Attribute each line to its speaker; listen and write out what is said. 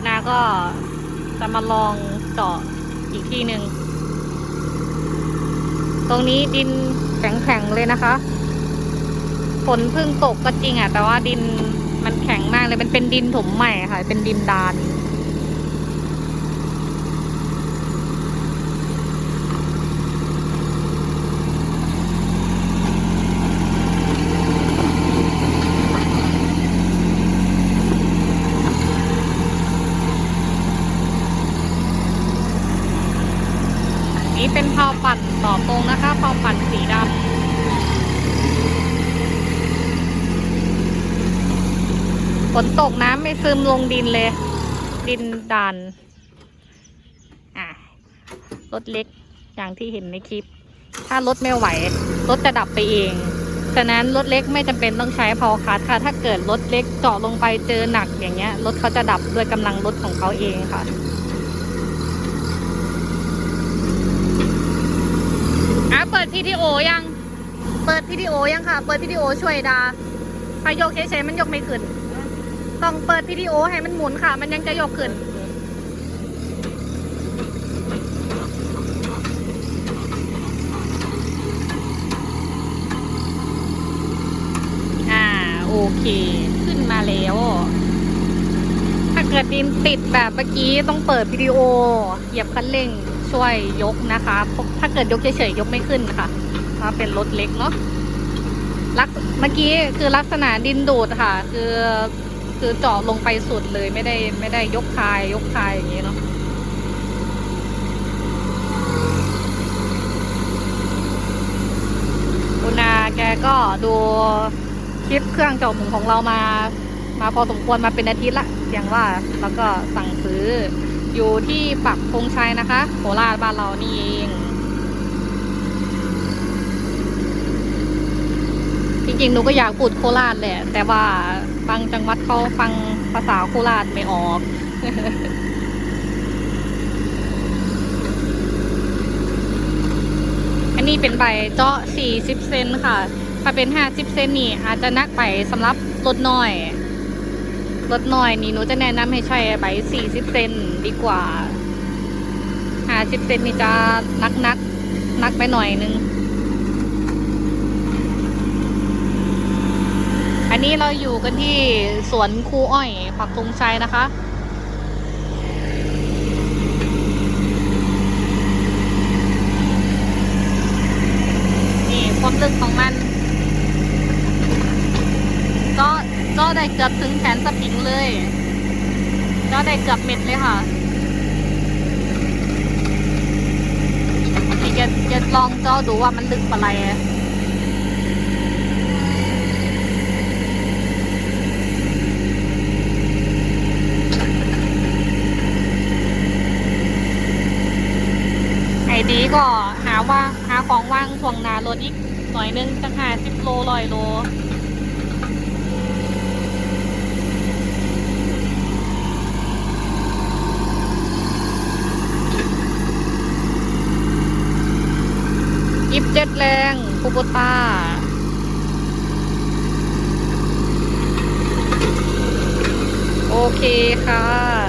Speaker 1: คุณนาก็จะมาลองเจาะอีกที่หนึ่ง ตรงนี้ดินแข็งๆเลยนะคะฝนเพิ่งตกก็จริงอะ แต่ว่าดินมันแข็งมากเลย มันเป็นดินถมใหม่ค่ะ เป็นดินดาน นี่เป็นเพาปั่นต่อตรงนะคะเพาปั่นสีดำฝนตกน้ำไม่ซึมลงดินเลย ดินดานอะรถเล็กอย่างที่เห็นในคลิป ถ้ารถไม่ไหว รถจะดับไปเองฉะนั้นรถเล็กไม่จำเป็นต้องใช้พอคัสค่ะ ถ้าเกิดรถเล็กเจาะลงไปเจอหนักอย่างเงี้ยรถเขาจะดับด้วยกำลังรถของเขาเองค่ะ อะเปิดพีดีโอยัง เปิดพีดีโอยังค่ะ เปิดพีดีโอช่วยดาถ้ายกเฉยๆมันยกไม่ขึ้น ต้องเปิดพีดีโอให้มันหมุนค่ะ มันยังจะยกขึ้นอ่าโอเค ขึ้นมาแล้ว ถ้าเกิดดินติดแบบเมื่อกี้ต้องเปิดวิดีโอ เหยียบคันเร่ง ช่วยยกนะคะ ถ้าเกิดยกเฉยๆยกไม่ขึ้นค่ะเพราะเป็นรถเล็กเนาะลักเมื่อกี้คือลักษณะดินดูดค่ะ คือคือเจาะลงไปสุดเลยไม่ได้ไม่ได้ยกคายยกคายอย่างนี้เนาะคุณนาแกก็ดูคลิปเครื่องเจาะหมุนของเรามา มาพอสมควรมาเป็นอาทิตย์ละอย่างว่าแล้วก็สั่งซื้อ อยู่ที่ปักธงชัยนะคะ โคราชบ้านเรานี่เองจริงๆหนูก็อยากพูดโคราชแหละ แต่ว่าบางจังหวัดเขาฟังภาษาโคราชไม่ออก อันนี้เป็นใบเจาะ40 เซนค่ะ ถ้าเป็น 50 เซนนี่อาจจะนักไปสำหรับรถน้อย รถน้อยนี่หนูจะแนะนำให้ใช้ใบ40เซนดีกว่า50เซนนี่จะนักนักนักไปหน่อยนึง อันนี้เราอยู่กันที่สวนคูอ้อยปักธงชัยนะคะนี่ความลึกของมัน ก็ได้เกือบถึงแขนสปริงเลย ก็ได้เกือบเม็ดเลยค่ะนี่จะจะลองเจ้าดูว่ามันลึกปะไรไอ้ดีก็หาว่าหาของว่างทวงนารถอีกหน่อยนึงตั้งหาสิบโลลอยโล ยิบเจ็ดแรงคูโบต้าโอเคค่ะ